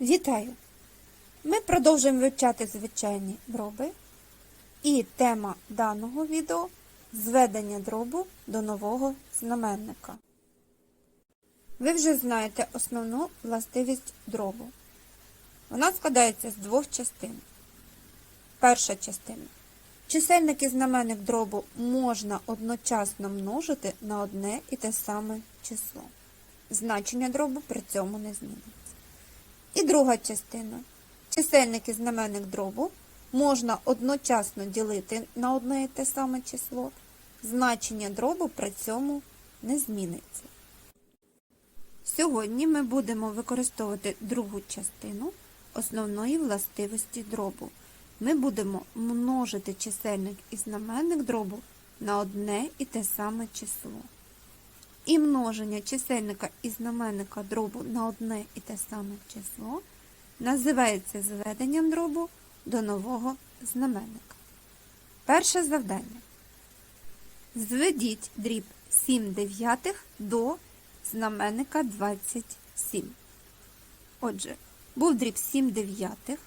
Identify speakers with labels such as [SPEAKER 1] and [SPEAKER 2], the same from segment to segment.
[SPEAKER 1] Вітаю! Ми продовжуємо вивчати звичайні дроби. І тема даного відео зведення дробу до нового знаменника. Ви вже знаєте основну властивість дробу. Вона складається з двох частин. Перша частина. Чисельник і знаменник дробу можна одночасно множити на одне і те саме число. Значення дробу при цьому не зміниться. І друга частина. Чисельник і знаменник дробу можна одночасно ділити на одне і те саме число. Значення дробу при цьому не зміниться. Сьогодні ми будемо використовувати другу частину основної властивості дробу. Ми будемо множити чисельник і знаменник дробу на одне і те саме число. І множення чисельника і знаменника дробу на одне і те саме число називається зведенням дробу до нового знаменника. Перше завдання. Зведіть дріб 7 дев'ятих до знаменника 27. Отже, був дріб 7 дев'ятих,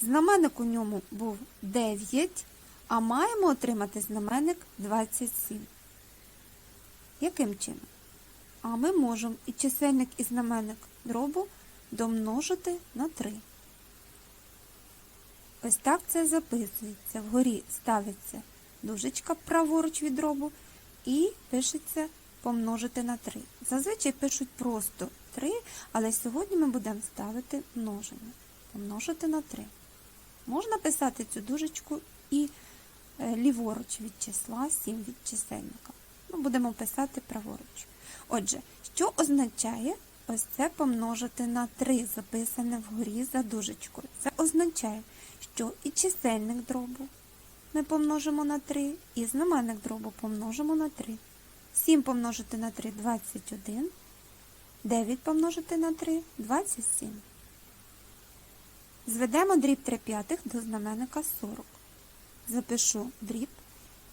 [SPEAKER 1] знаменник у ньому був 9, а маємо отримати знаменник 27. Яким чином? А ми можемо і чисельник, і знаменник дробу домножити на 3. Ось так це записується. Вгорі ставиться дужечка праворуч від дробу і пишеться помножити на 3. Зазвичай пишуть просто 3, але сьогодні ми будемо ставити множення. Помножити на 3. Можна писати цю дужечку і е, ліворуч від числа 7 від чисельника. Ну, будемо писати праворуч. Отже, що означає ось це помножити на 3, записане вгорі за дужечкою? Це означає, що і чисельник дробу ми помножимо на 3, і знаменник дробу помножимо на 3. 7 помножити на 3 – 21. 9 помножити на 3 – 27. Зведемо дріб 3 п'ятих до знаменника 40. Запишу дріб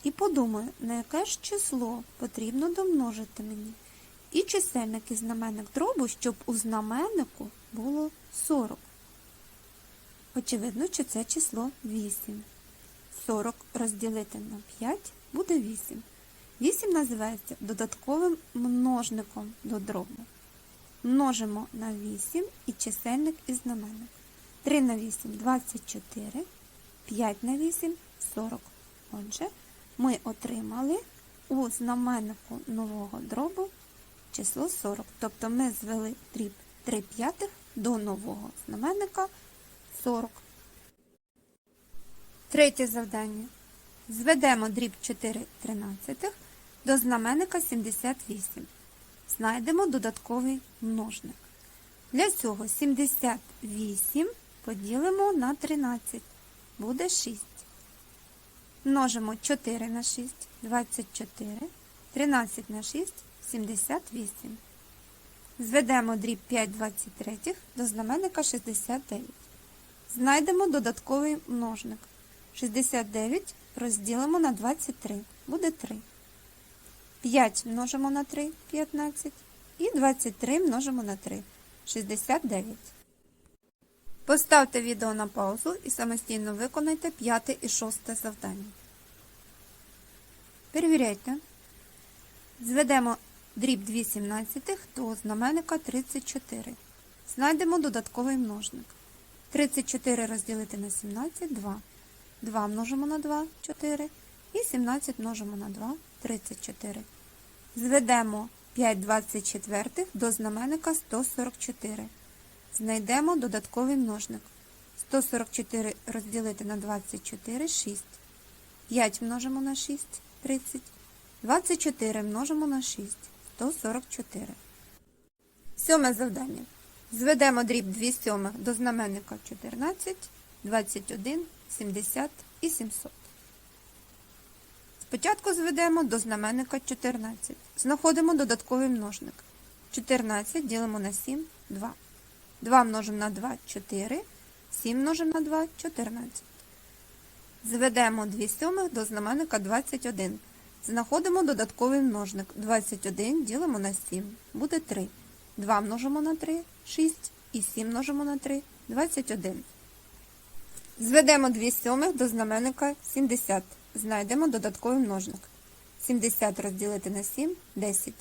[SPEAKER 1] і подумаю, на яке ж число потрібно домножити мені. І чисельник і знаменник дробу, щоб у знаменнику було 40. Очевидно, що це число 8. 40 розділити на 5 буде 8. 8 називається додатковим множником до дробу. Множимо на 8 і чисельник і знаменник. 3 на 8 – 24, 5 на 8 – 40. Отже, ми отримали у знаменнику нового дробу число 40. Тобто ми звели дріб 3 п'ятих до нового знаменника 40. Третє завдання. Зведемо дріб 4 тринадцятих до знаменника 78. Знайдемо додатковий множник. Для цього 78 поділимо на 13. Буде 6. Множимо 4 на 6, 24, 13 на 6, 78. Зведемо дріб 5 23 до знаменника 69. Знайдемо додатковий множник. 69 розділимо на 23. Буде 3. 5 множимо на 3 15. І 23 множимо на 3 69. Поставте відео на паузу і самостійно виконайте п'яте і шосте завдання. Перевіряйте. Зведемо дріб 2 сімнадцятих до знаменника 34. Знайдемо додатковий множник. 34 розділити на 17 – 2. 2 множимо на 2 – 4. І 17 множимо на 2 – 34. Зведемо 5 24 до знаменника 144. Знайдемо додатковий множник. 144 розділити на 24 – 6. 5 множимо на 6 – 30. 24 множимо на 6 – 144. Сьоме завдання. Зведемо дріб 2 сьомих до знаменника 14, 21, 70 і 700. Спочатку зведемо до знаменника 14. Знаходимо додатковий множник. 14 ділимо на 7 – 2. 2 множимо на 2 – 4. 7 множимо на 2 – 14. Зведемо 2 сьомих до знаменника 21. Знаходимо додатковий множник. 21 ділимо на 7. Буде 3. 2 множимо на 3 – 6. і 7 множимо на 3 – 21. Зведемо 2 сьомих до знаменника 70. Знайдемо додатковий множник. 70 розділити на 7 – 10.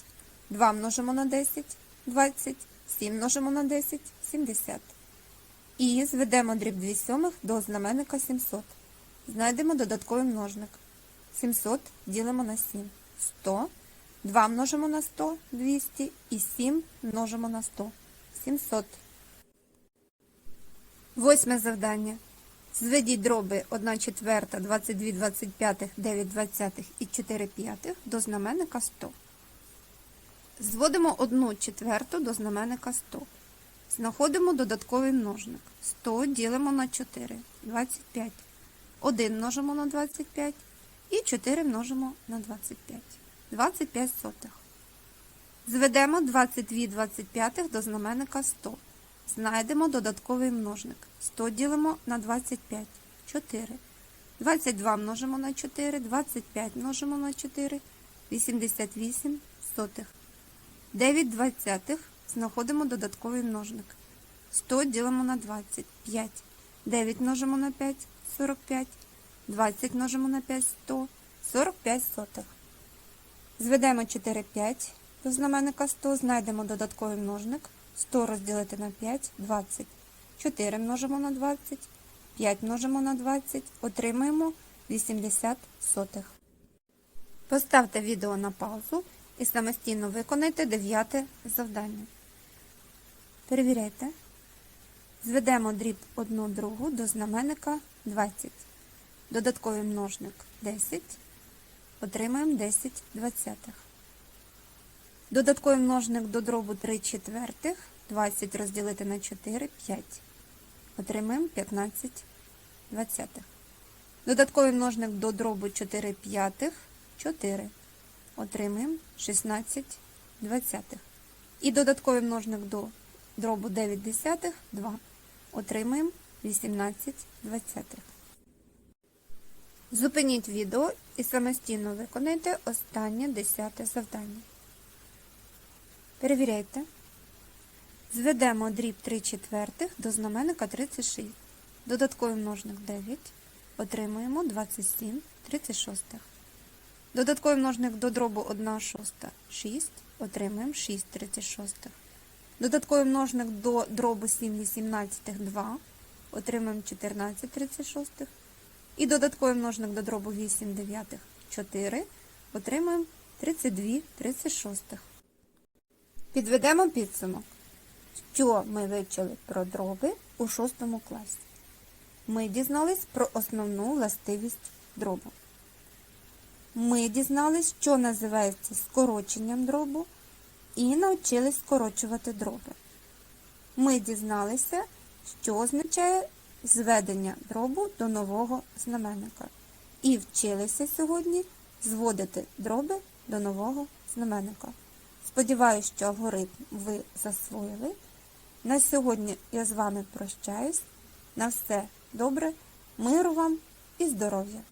[SPEAKER 1] 2 множимо на 10 – 20. 7 множимо на 10 – 70. І зведемо дріб 2 сьомих до знаменника 700. Знайдемо додатковий множник. 700 ділимо на 7. 100. 2 множимо на 100 – 200. І 7 множимо на 100 – 700. Восьме завдання. Зведіть дроби 1 четверта, 22 25, 9 двадцятих і 4 п'ятих до знаменника 100. Зводимо 1 четверту до знаменника 100. Знаходимо додатковий множник. 100 ділимо на 4, 25. 1 множимо на 25 і 4 множимо на 25. 25 сотих. Зведемо 22 25 до знаменника 100. Знайдемо додатковий множник. 100 ділимо на 25. 4. 22 множимо на 4, 25 множимо на 4, 88 сотих. 9 двадцятих знаходимо додатковий множник. 100 ділимо на 20. 5. 9 множимо на 5 45. 20 множимо на 5 100. 45 сотих. Зведемо 4 5 до знаменника 100, знайдемо додатковий множник. 100 розділити на 5 20. 4 множимо на 20. 5 множимо на 20. Отримаємо 80 сотих. Поставте відео на паузу і самостійно виконайте дев'яте завдання. Перевіряйте. Зведемо дріб 1 другу до знаменника 20. Додатковий множник 10. Отримаємо 10 двадцятих. Додатковий множник до дробу 3 четвертих. 20 розділити на 4 5. Отримаємо 15 двадцятих. Додатковий множник до дробу 4 п'ятих 4. Отримаємо 16 двадцятих. І додатковий множник до дробу 9 десятих 2. Отримаємо 18 двадцятих. Зупиніть відео і самостійно виконайте останнє десяте завдання. Перевіряйте. Зведемо дріб 3 четвертих до знаменника 36. Додатковий множник 9. Отримуємо 27 36. Додатковий множник до дробу 1 шоста 6. Отримуємо 6 36. Додатковий множник до дробу 7 18 2. Отримуємо 14 36. І додатковий множник до дробу 8 дев'ятих 4. Отримуємо 32 36. Підведемо підсумок. Що ми вивчили про дроби у 6 класі? Ми дізнались про основну властивість дробу. Ми дізнались, що називається скороченням дробу, і навчились скорочувати дроби. Ми дізналися, що означає зведення дробу до нового знаменника. І вчилися сьогодні зводити дроби до нового знаменника. Сподіваюсь, що алгоритм ви засвоїли. На сьогодні я з вами прощаюсь. На все добре, миру вам і здоров'я!